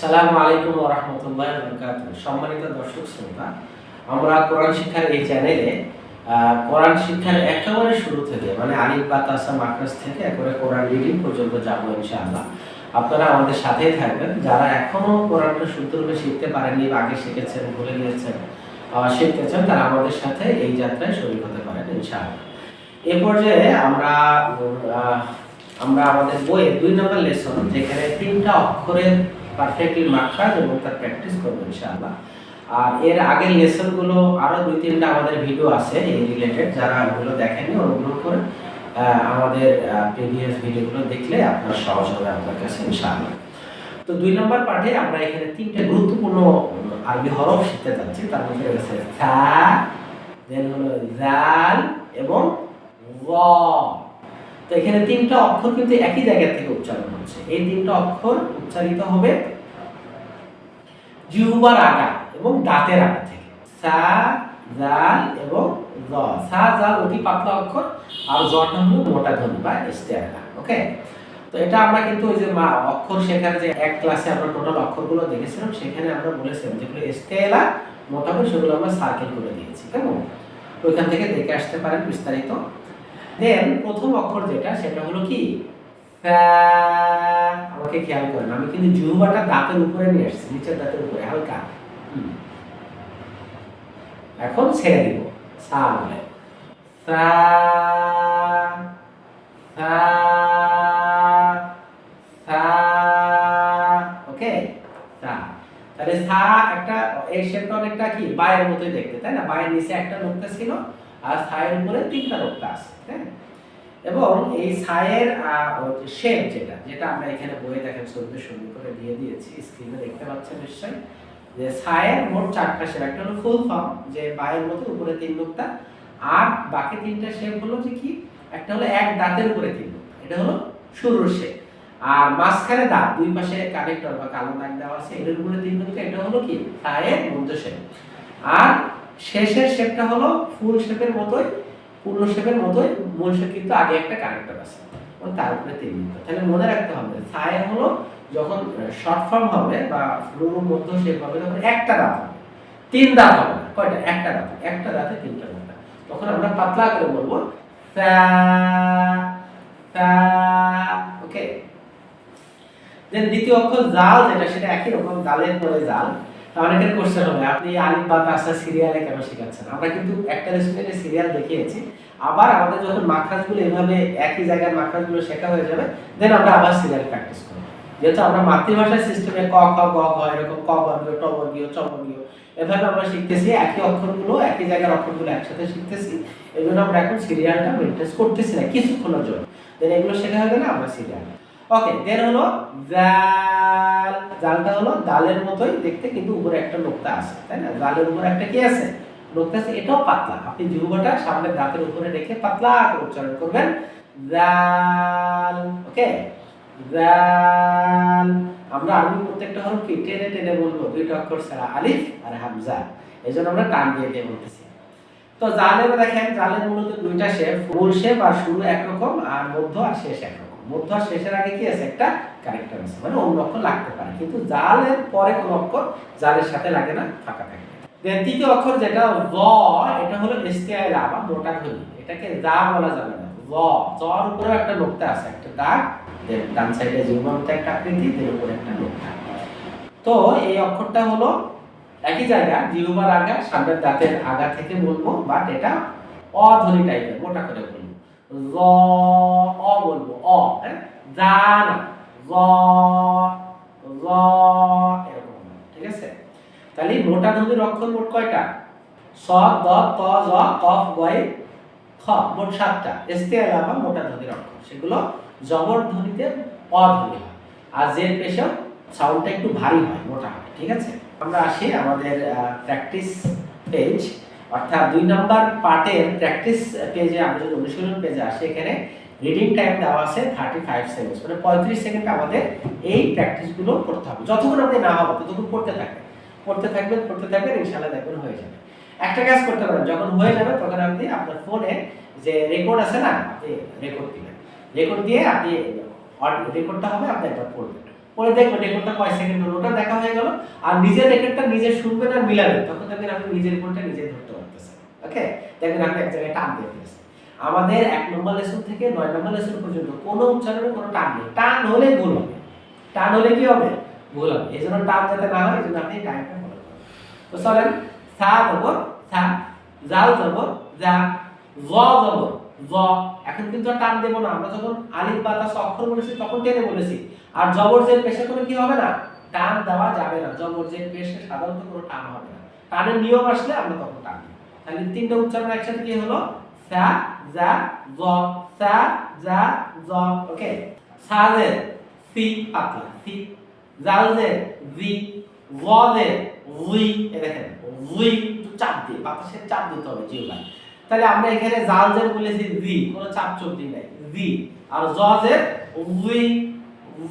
সালামু আলাইকুম রহমতুল্লাহ বরকাত সম্মানিত দর্শক শ্রোতা, আমরা কোরআন শিক্ষার এই চ্যানেলে কোরআন শিক্ষার একেবারে শুরু থেকে মানে আলিফ বা তাসা মাকরাস থেকে একেবারে কোরআন রিডিং পর্যন্ত যাব ইনশাআল্লাহ। আপনারা আমাদের সাথেই থাকবেন। যারা এখনও কোরআনটা শুদ্ধরূপে শিখতে পারেননি বা আগে শিখেছেন, ভুলে গিয়েছেন শিখতে চান তারা আমাদের সাথে এই যাত্রায় শরীর হতে পারেন ইনশাআল্লাহ। এ পর্যায়ে আমরা আমরা আমাদের বইয়ের দুই নম্বর লেসন, যেখানে তিনটা অক্ষরের পারফেক্টলি মাত্রা এবং তার প্র্যাকটিস করব ইনশাআল্লাহ। আর এর আগের লেসনগুলো আরও দুই তিনটা আমাদের ভিডিও আছে, এই রিলেটেড যারা ওগুলো দেখেননি অনুগ্রহ করে আমাদের প্রিভিয়াস ভিডিওগুলো দেখলে আপনার সহজ হবে আপনার কাছে ইনশাআল্লাহ। তো দুই নম্বর পাঠে আমরা এখানে তিনটে গুরুত্বপূর্ণ আরবি হরফ শিখতে যাচ্ছি। তার মধ্যে রয়েছে সা দেন হলো জাল এবং র তো এখানে তিনটা অক্ষর কিন্তু একই জায়গা থেকে উচ্চারণ হচ্ছে। এই তিনটা অক্ষর উচ্চারিত হবে জিহ্বার আগা এবং দাঁতের আগা থেকে। সা, জাল এবং জ। সা, জাল অতি পাতলা অক্ষর আর জটা হলো মোটা ধ্বনি বা ইস্তেয়ারা ওকে? তো এটা আমরা কিন্তু ওই যে মা অক্ষর শেখার যে এক ক্লাসে আমরা টোটাল অক্ষরগুলো দেখেছিলাম, সেখানে আমরা বলেছিলাম যেগুলো ইস্তেলা মোটা হবে সেগুলো আমরা সার্কেল করে দিয়েছি, কেমন? ওইখান থেকে দেখে আসতে পারেন বিস্তারিত। দেন প্রথম অক্ষর যেটা, সেটা হলো কি। আমাকে খেয়াল করেন, আমি কিন্তু জিহ্বাটা দাঁতের উপরে নিয়ে আসছি, নিচের দাঁতের উপরে, হালকা। এখন ছেড়ে দিব, সা বলে। সা সা সা ওকে? সা তাহলে সা একটা এই শেপটা অনেকটা কি? বায়ের মতোই দেখতে, তাই না? বায়ের নিচে একটা নোকতা ছিল আর ছায়ের উপরে তিনটা নোকতা আছে তাই এবং এই ছায়ের শেপ যেটা যেটা আমরা এখানে বইয়ে দেখেন ছবিতে সুন্দর করে দিয়ে দিয়েছি, স্ক্রিনে দেখতে পাচ্ছেন নিশ্চয়ই, যে ছায়ের মোট চারটা শেপ, একটা হলো ফুল ফর্ম, যে বায়ের মতো উপরে তিন নোকতা আর বাকি তিনটা শেপ হলো যে কি, একটা হলো এক দাঁতের উপরে তিন নোকতা এটা হলো শুরুর শেপ। আর মাঝখানে দাঁত, দুই পাশে কানেক্টর বা কালো দাগ দেওয়া আছে এটার উপরে তিন নোকতা এটা হলো কি ছায়ের মধ্য শেপ। আর শেষের শেপটা হলো ফুল শেপের মতোই, পূর্ণ শেপের মতোই, মূল শেপ কিন্তু আগে একটা কানেক্টর আছে। তার উপরে তিন বিন্দু। তাহলে মনে রাখতে হবে ছায়া হলো যখন শর্ট ফর্ম হবে বা পুরো মধ্য শেপ হবে, তখন একটা দাঁত হবে। তিন দাঁত হবে কয়টা? একটা দাঁত। একটা দাঁতে তিনটা দাঁত। তখন আমরা পাতলা করে বলব ওকে দ্বিতীয় অক্ষর জাল, যেটা সেটা একই রকম, জালের পরে জাল। অনেকের কোশ্চেন হবে, আপনি আলিফ বা তাসা সিরিয়ালে কেন শেখাচ্ছেন? আমরা কিন্তু একটা রেস্টুরেন্টে সিরিয়াল দেখিয়েছি, আবার আমাদের যখন মাখরাজগুলো এভাবে একই জায়গায় মাখরাজগুলো শেখা হয়ে যাবে দেন আমরা আবার সিরিয়াল প্র্যাকটিস করব। যেহেতু আমরা মাতৃভাষার সিস্টেমে ক, খ, গ, ঘ এরকম ক বর্গীয়, ট বর্গীয়, চ বর্গীয়, এভাবে আমরা শিখতেছি, একই অক্ষরগুলো, একই জায়গার অক্ষরগুলো একসাথে শিখতেছি, এই জন্য আমরা এখন সিরিয়ালটা মেনটেন করতেছি না, কিছুক্ষণের জন্য। দেন এগুলো শেখা হয়ে গেলে আমরা সিরিয়াল ওকে দেন হলো জাল, জালটা হলো দালের মতোই দেখতে, কিন্তু উপরে একটা নোকতা আছে, তাই না? জালের উপরে একটা কি আছে? নোকতা আছে, এটাও পাতলা। আপনি জিহ্বাটা সামনের দাঁতের উপরে রেখে পাতলা করে উচ্চারণ করবেন। জাল ওকে জাল, আমরা আরবি প্রত্যেকটা হরফ কি? টেনে টেনে বলব, দুইটা অক্ষর ছাড়া, আলিফ আর হামজা। এই জন্য আমরা টান দিয়ে দিয়ে বলতেছি। তো জালের দেখেন, জালের মূলত দুইটা শেপ মূল শেপ আর শুরু একরকম, আর মধ্য আর শেষ একরকম। মধ্য শেষের আগে কি আছে? একটা কারেক্টার আছে। মানে অন্য অক্ষর লাগতে পারে। কিন্তু জালের পরে কোন অক্ষর জালের সাথে লাগে না, ফাঁকা থাকে। তৃতীয় অক্ষর যেটা জ এটা হলো এসটিআই বা মোটা ধ্বনি এটাকে যা বলা যাবে না। জ জর উপরে একটা নোকতা আছে। একটা দাগ ডান সাইডে মতো একটা আকৃতি এর উপরে একটা নোকতা তো এই অক্ষরটা হলো একই জায়গা, জিহ্বার আগা, সামনের দাঁতের আগা থেকে বলব বাট এটা অধ্বনি টাইপের মোটা করে বলব। জ যা না জ ঠিক আছে? তাহলে মোটা ধ্বনির অক্ষর মোট কয়টা? স, দ ত জ, কফ, গয়, খ, মোট সাতটা। এসতে এলাবা মোটা ধ্বনির অক্ষর। সেগুলো জবর ধ্বনিতে হয়। আর জের পেশেও সাউন্ডটা একটু ভারী হয়, মোটা ঠিক আছে? আমরা আসি আমাদের প্র্যাকটিস পেজ অর্থাৎ দুই নাম্বার পার্টের প্র্যাকটিস পেজে আমরা যদি অনুশীলন পেজে আসি, এখানে রিডিং টাইম দেওয়া আছে থার্টি ফাইভ সেকেন্ডস মানে পঁয়ত্রিশ সেকেন্ড আমাদের এই প্র্যাকটিসগুলো করতে হবে। যতক্ষণ আপনি না হবে ততক্ষণ পড়তে থাকবেন। পড়তে থাকবেন পড়তে থাকবেন, ইনশাআল্লাহ দেখবেন হয়ে যাবে। একটা কাজ করতে পারেন, যখন হয়ে যাবে তখন আপনি আপনার ফোনে যে রেকর্ড আছে না আপনি রেকর্ড দিবেন রেকর্ড দিয়ে আপনি রেকর্ডটা হবে, আপনি একবার পড়বেন। পরে দেখবেন রেকর্ডটা কয় সেকেন্ড হলো, ওটা দেখা হয়ে গেল, আর নিজের রেকর্ডটা নিজে শুনবেন আর মিলাবেন, তখন দেখবেন আপনি নিজের রেকর্ডটা নিজে ধরতে পারতেছেন। ওকে দেখবেন আপনি এক জায়গায় টান দিয়ে ফেলেছেন। আমাদের এক নম্বর লেসন থেকে নয় নম্বর লেসন পর্যন্ত কোনো উচ্চারণে কোনো টান নেই। টান হলে ভুল হবে। টান হলে কি হবে? ভুল হবে। এই জন্য টান যাতে না হয়, এই জন্য আপনি টাইমটা ফলো তো চলেন, সা যাব, সা জাল যাব, যা, জ যাব, জ। এখন কিন্তু টান দেবো না। আমরা যখন আলিফ বাতাস অক্ষর বলেছি, তখন টেনে বলেছি। আর জবর জের পেশে কোনো কি হবে না? টান দেওয়া যাবে না। জবর জের পেশে সাধারণত কোনো টান হবে না। টানের নিয়ম আসলে আমরা তখন টান তাহলে তিনটা উচ্চারণ একসাথে কি হলো? সা, যা, জ, সা, যা, জ, ওকে। সাজের সি, পাতলা, সি। জালজের জি ওয়াজের উই এ দেখেন উই চাপ দিয়ে, বাতাসের চাপ দিতে হবে জিহ্বায় তাহলে আমরা এখানে জাল জালজের বলেছি, জি, কোনো চাপ দিই নাই, জি। আর জজের উই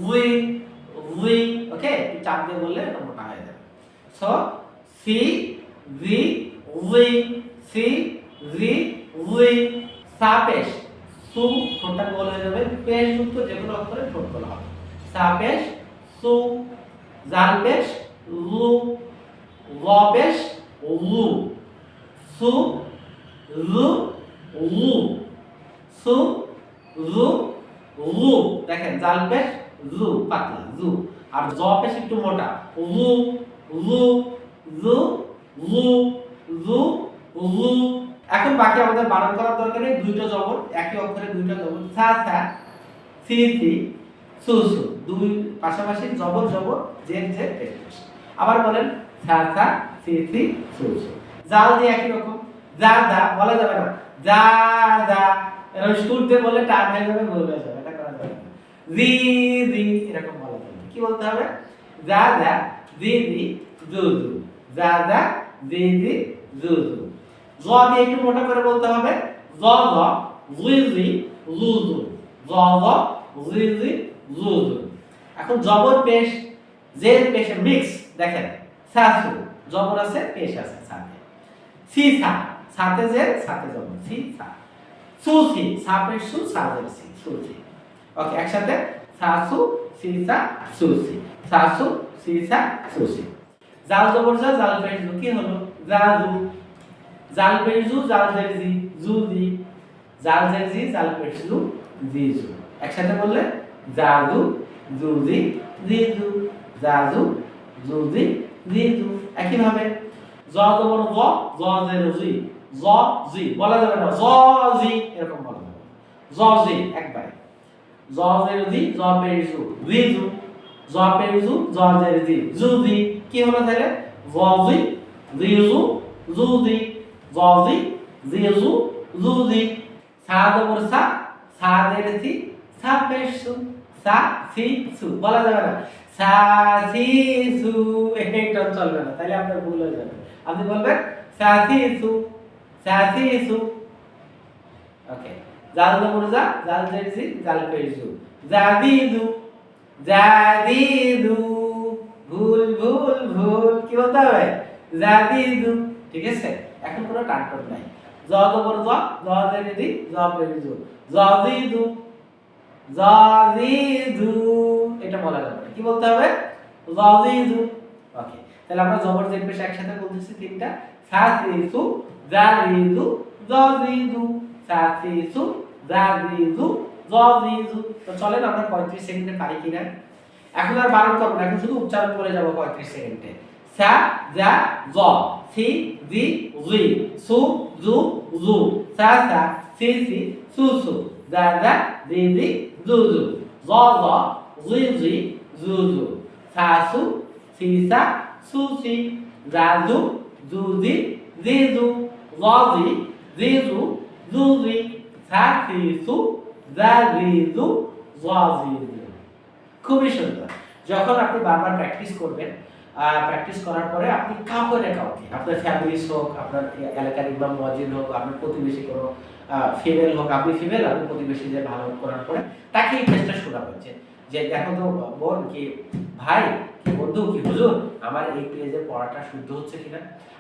উই উই ওকে চাপ দিয়ে বললে মোটা হয়ে যাবে। সো সি, জি উই সি, জি উই সাপেশ, সু, ঠোঁটটা গোল হয়ে যাবে। পেশ যুক্ত যে কোনো অক্ষরে ঠোঁট গোল হবে। সাপেশ, সু, জালপেশ লু ওয়াপেশ লু সু লু লু সু লু লু দেখেন, জালপেশ লু পাতলা লু আর জপেশ একটু মোটা। লু লু লু লু লু লু এখন বাকি আমাদের বানান করার দরকার নেই, দুইটা জবর একই অক্ষরে দুইটা জবর। সা সা, সি সি, সু সু, দুই পাশাপাশি জবর জবর জের জের আবার বলেন, সা সা, সি সি, সু সু। জাল দিয়ে একই রকম। যা যা, বলা যাবে না। যা যা, এরকম শুরুতে বলে টান হয়ে যাবে হয়ে যাবে, এটা করা যাবে জি জি, এরকম বলা যাবে। কি বলতে হবে? যা যা, জি জি, জু জু। যা যা, জি জি, জু জু। জ দিয়ে একটু মোটা করে বলতে হবে। জ জ জুই জু জু, জ জুই জু জু এখন জবর পেশ, জের পেশে মিক্স দেখেন। সাসু, জবর আছে, পেশ আছে সাথে। সি, সা, সাথে জের, সাথে জবর। সি, সা। সু সি সাপের সু সি সু সি ওকে, একসাথে। সাসু, সি, সা সু সি সাসু, সি, সা সু সি জাল জবর জাল পেশ কি হলো? জাজু জাল পেড়জু জাল জের জি, জু জি। জাল জের জি, জাল পেশ জু, জি জু। একসাথে বললে জুজি জিজু জাজু জুজি জিজু একই ভাবে জ জবর জ জ জের জি, জ জি। বলা যাবে না, জ জি, এরকম বলা যাবে। জ জি, একবারে। জ জের জি, জ পেশ জু জিজু জ। পেশ জু, জ জের জি জুজি কি হলো তাহলে জ জি জিজু জুজি জ জি। জিজু, জুজি সা জবর সা সা জের সি, সা পেশ, সু সা সি বলা যাবে না। সা সি সু এটা চলবে না। তাহলে আপনার ভুল হয়ে যাবে। আপনি বলবেন, সা সি সু সা সি সু ওকে। জাল জবর যা, জাল জের সি, জাল পেশ। জু জাদিদু জাদিদু ভুল ভুল ভুল। কি বলতে হবে? জাদিদু ঠিক আছে? এখন কোনো টানটন নাই। জবর জ জ জের দি জ পেশ জু জাদিদু জাদিদু এটা বলা যাবে কি বলতে হবে? জাদিদু ওকে তাহলে আমরা জবর জের পেশ একসাথে বলতেছি তিনটা। সাসিসু জাদিদু জাদিদু সাসিসু জাদিদু জাদিদু তো চলেন আমরা 35 সেকেন্ডে পারি কিনা? এখন আর বানান করব না, এখন শুধু উচ্চারণ করে যাব 35 সেকেন্ডে। সা যা জ সি জি জি, সু, জু জু। সা সা সি সি সু সু। যা যা জি জি, জু জু। জ জ, জি জি, জু জু। সা সু সি সা সু সি যা জু জু, জি জি, জু। জ, জি জি, জু জু, জি। সা সি সু যা জি, জু, জ, জি, জু। খুবই সুন্দর। যখন আপনি বারবার প্র্যাকটিস করবেন প্র্যাকটিস করার পরে আপনি কাউকে না কাউকে, আপনার ফ্যামিলিস হোক, আপনার এলাকার ইমাম মজিদ হোক, আপনার প্রতিবেশী কোনো ফিমেল হোক, আপনি ফিমেল আপনি প্রতিবেশী যে ভালো করার পরে তাকে এই টেস্টটা শোনাবেন যে যে দেখো তো, বোন কি, ভাই, কি বন্ধু, কি হুজুর, আমার এই পেজের পড়াটা শুদ্ধ হচ্ছে কিনা?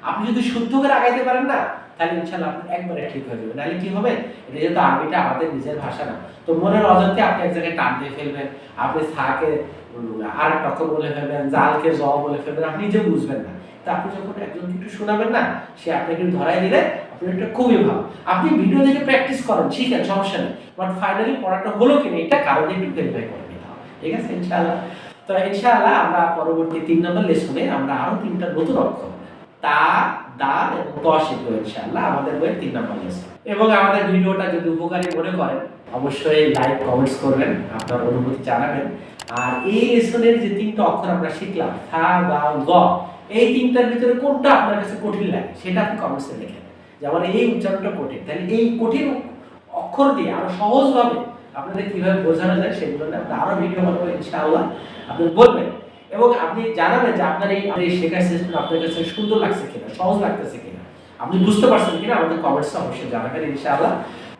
আপনি যদি শুদ্ধ করে আগাইতে পারেন না, তাহলে ইনশাল্লাহ আপনি একবারে ঠিক হয়ে যাবে। নাহলে কি হবে? এটা যেহেতু আরবিটা আমাদের নিজের ভাষা না। তো মনের অজান্তে আপনি এক জায়গায় টান দিয়ে ফেলবেন, আপনি সাকে আর একটা বলে ফেলবেন, জালকে জ বলে ফেলবেন, আপনি নিজে বুঝবেন না। তা আপনি যখন একজনকে একটু শোনাবেন না, সে আপনাকে ধরাই দিলে আপনি এটা খুবই ভালো। আপনি ভিডিও দেখে প্র্যাকটিস করেন শিখেন সমস্যা নেই। বাট ফাইনালি পড়াটা হলো কিনা, এটা কারণে একটু ভেরিফাই করে নিতে হবে। ঠিক আছে, ইনশাআল্লাহ। তো ইনশাআল্লাহ আমরা পরবর্তী তিন নম্বর লেসনে আমরা আরও তিনটা নতুন অক্ষর, তা দাল এবং ত শিখব ইনশাআল্লাহ, আমাদের বইয়ের তিন নম্বর লেসন এবং আমাদের ভিডিওটা যদি উপকারী মনে করেন, অবশ্যই লাইক, কমেন্টস করবেন, আপনার অনুভূতি জানাবেন। আর এই লেসনের যে তিনটা অক্ষর আমরা শিখলাম, থা দাল গ, এই তিনটার ভিতরে কোনটা আপনার কাছে কঠিন লাগে, সেটা আপনি কমেন্টসে লিখেন যেমন এই উচ্চারণটা কঠিন, তাহলে এই কঠিন অক্ষর দিয়ে আরও সহজভাবে আপনাদের কীভাবে বোঝানো যায়, সেগুলো আমরা আরও ভিডিও বানাবো ইনশাআল্লাহ। আপনি বলবেন এবং আপনি জানাবেন যে আপনার এই শেখার সিস্টেম আপনার কাছে সুন্দর লাগছে কিনা, সহজ লাগতেছে কিনা। আপনি বুঝতে পারছেন কিনা? আমাদের কমেন্টসে অবশ্যই জানাবেন ইনশাআল্লাহ।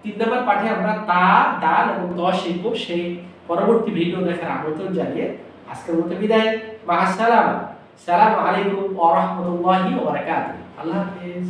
তিন নম্বর পাঠে আমরা তা দাল এবং দ শিখব। সেই পরবর্তী ভিডিও দেখার আমন্ত্রণ জানিয়ে আজকের মতো বিদায়। মা আসসালাম সালাম আলাইকুম ওয়া রাহমাতুল্লাহি ওয়া বারাকাতুহু। আল্লাহ হাফেজ।